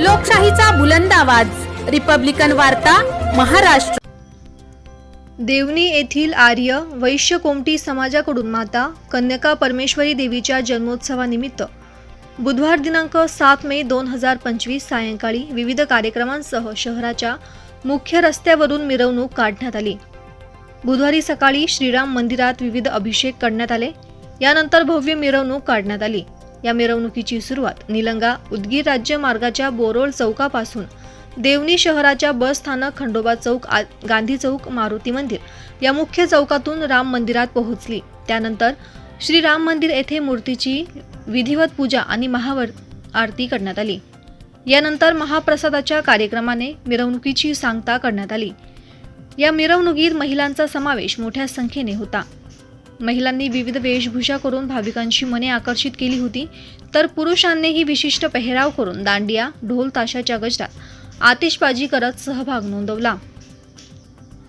लोकशाहीचा बुलंद आवाज. रिपब्लिकन वार्ता महाराष्ट्र. देवणी येथील आर्य वैश्य कोमटी समाजाकडून माता कन्यका परमेश्वरी देवीच्या जन्मोत्सवानिमित्त बुधवार दिनांक सात मे दोन हजार पंचवीस सायंकाळी विविध कार्यक्रमांसह शहराच्या मुख्य रस्त्यावरून मिरवणूक काढण्यात आली. बुधवारी सकाळी श्रीराम मंदिरात विविध अभिषेक करण्यात आले. यानंतर भव्य मिरवणूक काढण्यात आली. या मिरवणुकीची सुरुवात निलंगा उदगीर राज्य मार्गाच्या बोरोळ चौकापासून देवणी शहराच्या बस स्थानक खंडोबा चौक आ- गांधी चौक मारुती मंदिर या मुख्य चौकातून राम मंदिरात पोहोचली. त्यानंतर श्री राम मंदिर येथे मूर्तीची विधिवत पूजा आणि महावर आरती करण्यात आली. यानंतर महाप्रसादाच्या कार्यक्रमाने मिरवणुकीची सांगता करण्यात आली. या मिरवणुकीत महिलांचा समावेश मोठ्या संख्येने होता. महिलांनी विविध वेशभूषा करून भाविकांची मने आकर्षित केली होती. तर पुरुषांनीही विशिष्ट पेहराव करून दांडिया ढोल ताशाच्या गजरात आतिषबाजी करत सहभाग नोंदवला.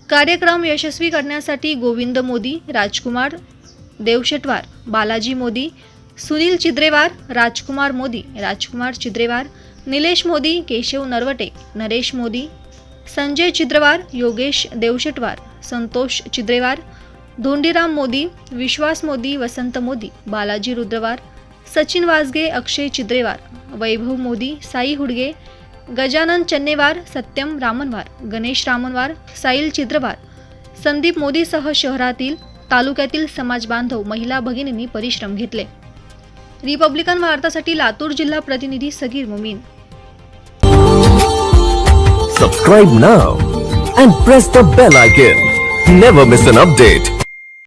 कार्यक्रम यशस्वी करण्यासाठी गोविंद मोदी राजकुमार देवशेटवार बालाजी मोदी सुनील चिद्रेवार राजकुमार मोदी राजकुमार चिद्रेवार निलेश मोदी केशव नरवटे नरेश मोदी संजय चिद्रवार योगेश देवशेटवार संतोष चिद्रेवार धोंडीराम मोदी विश्वास मोदी वसंत मोदी बालाजी रुद्रवार सचिन वाजगे अक्षय चिद्रेवार वैभव मोदी साई हुडगे गजानन चन्नेवार सत्यम रामनवार गणेश रामनवार साईल चिद्रवार संदीप मोदीसह शहरातील तालुक्यातील समाज बांधव महिला भगिनींनी परिश्रम घेतले. रिपब्लिकन वार्तासाठी लातूर जिल्हा प्रतिनिधी Sagir Mumin. Subscribe now and press the bell icon never miss an update